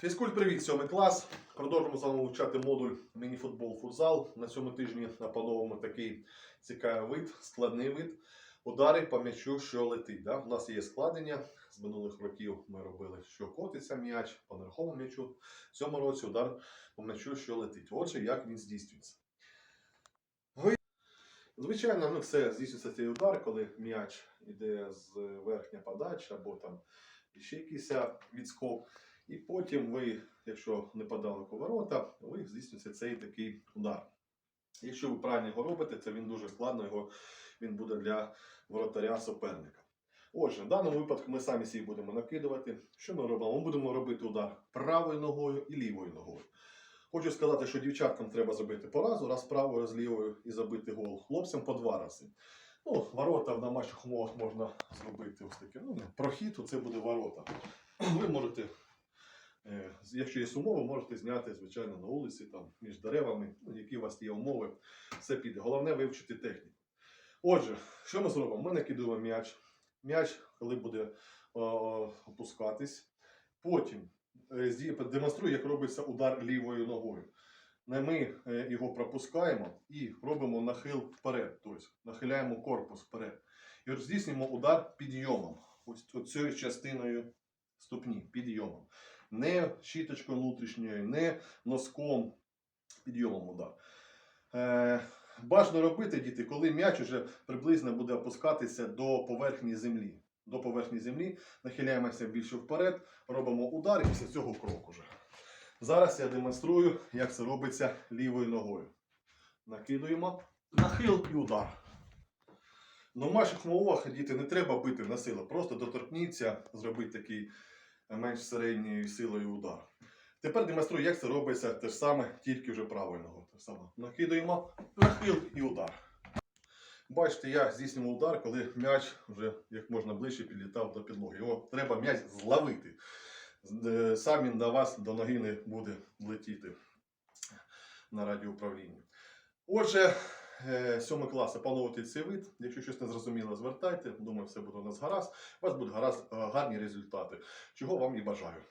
Фізкульт, привіт, сьомий клас. Продовжуємо з вами вивчати модуль мініфутбол футзал. На цьому тижні опановуємо такий цікавий вид, складний вид. Удари по м'ячу, що летить. Да? У нас є складення. З минулих років ми робили, що котиться м'яч по нерухомому м'ячу. В цьому році удар по м'ячу, що летить. Отже, як він здійснюється. Ви- Звичайно, ну, це здійснюється цей удар, коли м'яч йде з верхня подача або там ще якийсь відскок. І потім ви, якщо не подалеку ворота, ви здійснюється цей такий удар. Якщо ви правильно його робите, це він дуже складно, його він буде для воротаря суперника. Отже, в даному випадку ми самі собі будемо накидувати. Що ми робимо? Ми будемо робити удар правою ногою і лівою ногою. Хочу сказати, що дівчаткам треба зробити по разу, раз правою, раз лівою і забити гол. Хлопцям по два рази. Ну, ворота в домашніх умовах можна зробити ось таке. Ну, прохід, це буде ворота. Ви можете Якщо є умови, можете зняти, звичайно, на вулиці, там, між деревами, ну, які у вас є умови, все піде. Головне вивчити техніку. Отже, що ми зробимо? Ми накидуємо м'яч. М'яч, коли буде о, опускатись. Потім е, демонструю, як робиться удар лівою ногою. Ми е, його пропускаємо і робимо нахил вперед, тобто нахиляємо корпус вперед. І здійснюємо удар підйомом, ось цією частиною ступні, підйомом не щіточкою внутрішньою, не носком підйомом удар. Е, бажано робити, діти, коли м'яч уже приблизно буде опускатися до поверхні землі. До поверхні землі нахиляємося більше вперед, робимо удар і після цього крок уже. Зараз я демонструю, як це робиться лівою ногою. Накидуємо, нахил і удар. Ну, в наших умовах, діти, не треба бити на силу, просто доторкніться, зробити такий менш середньою силою удар. Тепер демонструю, як це робиться те ж саме, тільки вже правою ногою. Те ж саме. Накидаємо, нахил і удар. Бачите, я здійснював удар, коли м'яч вже як можна ближче підлітав до підлоги. Його треба м'яч зловити. Е, Сам він до вас до ноги не буде летіти на радіоуправлінні. Отже, е, сьомий клас опановувати цей вид. Якщо щось не зрозуміло, звертайте. Думаю, все буде у нас гаразд. У вас будуть гаразд, е, гарні результати. Чого вам і бажаю.